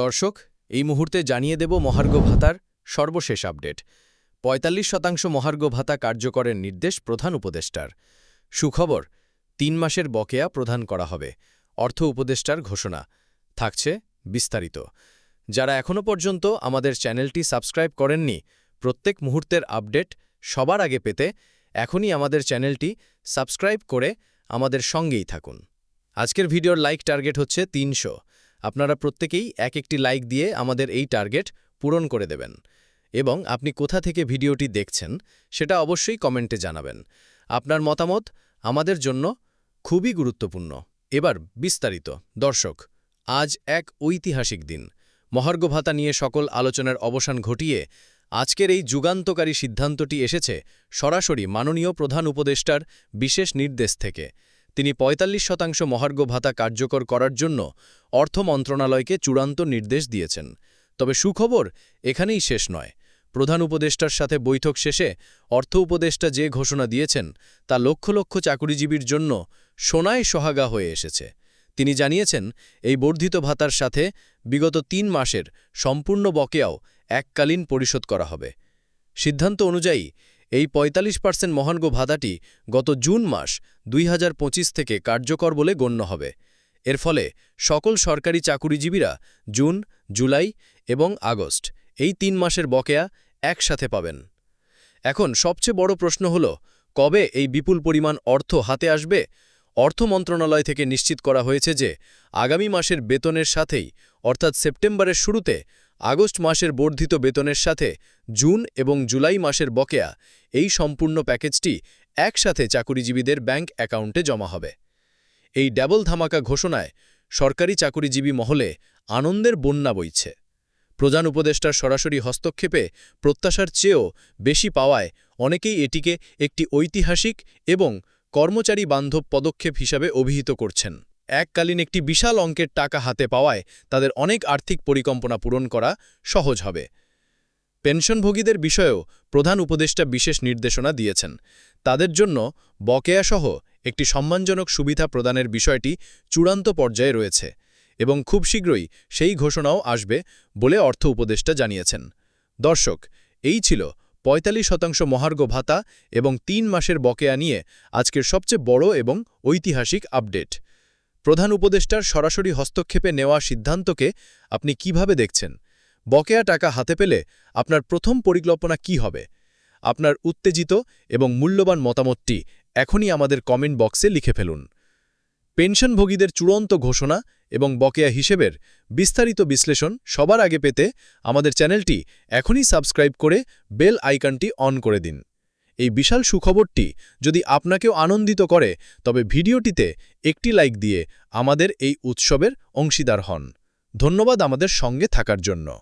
দর্শক, এই মুহূর্তে জানিয়ে দেব মহার্ঘ ভাতার সর্বশেষ আপডেট। পঁয়তাল্লিশ শতাংশ মহার্ঘ ভাতা কার্যকরের নির্দেশ প্রধান উপদেষ্টার। সুখবর, তিন মাসের বকেয়া প্রদান করা হবে, অর্থ উপদেষ্টার ঘোষণা, থাকছে বিস্তারিত। যারা এখনও পর্যন্ত আমাদের চ্যানেলটি সাবস্ক্রাইব করেননি, প্রত্যেক মুহূর্তের আপডেট সবার আগে পেতে এখনই আমাদের চ্যানেলটি সাবস্ক্রাইব করে আমাদের সঙ্গেই থাকুন। আজকের ভিডিওর লাইক টার্গেট হচ্ছে তিনশো। আপনারা প্রত্যেকেই এক একটি লাইক দিয়ে আমাদের এই টার্গেট পূরণ করে দেবেন এবং আপনি কোথা থেকে ভিডিওটি দেখছেন সেটা অবশ্যই কমেন্টে জানাবেন। আপনার মতামত আমাদের জন্য খুবই গুরুত্বপূর্ণ। এবার বিস্তারিত। দর্শক, আজ এক ঐতিহাসিক দিন। মহার্ঘ ভাতা নিয়ে সকল আলোচনার অবসান ঘটিয়ে আজকের এই যুগান্তকারী সিদ্ধান্তটি এসেছে সরাসরি মাননীয় প্রধান উপদেষ্টার বিশেষ নির্দেশ থেকে। তিনি ৪৫ শতাংশ মহার্ঘ ভাতা কার্যকর করার জন্য অর্থ মন্ত্রণালয়কে চূড়ান্ত নির্দেশ দিয়েছেন। তবে সুখবর এখানেই শেষ নয়। প্রধান উপদেষ্টার সাথে বৈঠক শেষে অর্থ উপদেষ্টা যে ঘোষণা দিয়েছেন, তা লক্ষ লক্ষ চাকুরিজীবীর জন্য সোনায় সোহাগা হয়ে এসেছে। তিনি জানিয়েছেন, এই বর্ধিত ভাতার সাথে বিগত তিন মাসের সম্পূর্ণ বকেয়াও এককালীন পরিশোধ করা হবে। সিদ্ধান্ত অনুযায়ী এই ৪৫ পার্সেন্ট মহার্ঘ ভাতাটি গত জুন মাস দুই হাজার পঁচিশ থেকে কার্যকর বলে গণ্য হবে। এর ফলে সকল সরকারি চাকুরিজীবীরা জুন, জুলাই এবং আগস্ট এই তিন মাসের বকেয়া একসাথে পাবেন। এখন সবচেয়ে বড় প্রশ্ন হল, কবে এই বিপুল পরিমাণ অর্থ হাতে আসবে? অর্থ মন্ত্রণালয় থেকে নিশ্চিত করা হয়েছে যে আগামী মাসের বেতনের সাথেই, অর্থাৎ সেপ্টেম্বরের শুরুতে আগস্ট মাসের বর্ধিত বেতনের সাথে জুন এবং জুলাই মাসের বকেয়া এই সম্পূর্ণ প্যাকেজটি একসাথে চাকুরিজীবীদের ব্যাংক অ্যাকাউন্টে জমা হবে। এই ডাবল ধামাকা ঘোষণায় সরকারি চাকুরিজীবী মহলে আনন্দের বন্যা বইছে। প্রধান উপদেষ্টার সরাসরি হস্তক্ষেপে প্রত্যাশার চেয়েও বেশি পাওয়ায় অনেকেই এটিকে একটি ঐতিহাসিক এবং কর্মচারী বান্ধব পদক্ষেপ হিসাবে অভিহিত করছেন। এককালীন একটি বিশাল অঙ্কের টাকা হাতে পাওয়ায় তাদের অনেক আর্থিক পরিকল্পনা পূরণ করা সহজ হবে। পেনশনভোগীদের বিষয়েও প্রধান উপদেষ্টা বিশেষ নির্দেশনা দিয়েছেন। তাদের জন্য বকেয়াসহ একটি সম্মানজনক সুবিধা প্রদানের বিষয়টি চূড়ান্ত পর্যায়ে রয়েছে এবং খুব শীঘ্রই সেই ঘোষণাও আসবে বলে অর্থ উপদেষ্টা জানিয়েছেন। দর্শক, এই ছিল ৪৫ শতাংশ মহার্ঘ ভাতা এবং তিন মাসের বকেয়া নিয়ে আজকের সবচেয়ে বড় এবং ঐতিহাসিক আপডেট। প্রধান উপদেষ্টার সরাসরি হস্তক্ষেপে নেওয়া সিদ্ধান্তকে আপনি কীভাবে দেখছেন? বকেয়া টাকা হাতে পেলে আপনার প্রথম পরিকল্পনা কি হবে? আপনার উত্তেজিত এবং মূল্যবান মতামতটি এখনই আমাদের কমেন্ট বক্সে লিখে ফেলুন। পেনশনভোগীদের চূড়ান্ত ঘোষণা এবং বকেয়া হিসেবের বিস্তারিত বিশ্লেষণ সবার আগে পেতে আমাদের চ্যানেলটি এখনই সাবস্ক্রাইব করে বেল আইকনটি অন করে দিন। এই বিশাল সুখবরটি যদি আপনাকেও আনন্দিত করে, তবে ভিডিওটিতে একটি লাইক দিয়ে আমাদের এই উৎসবের অংশীদার হন। ধন্যবাদ আমাদের সঙ্গে থাকার জন্য।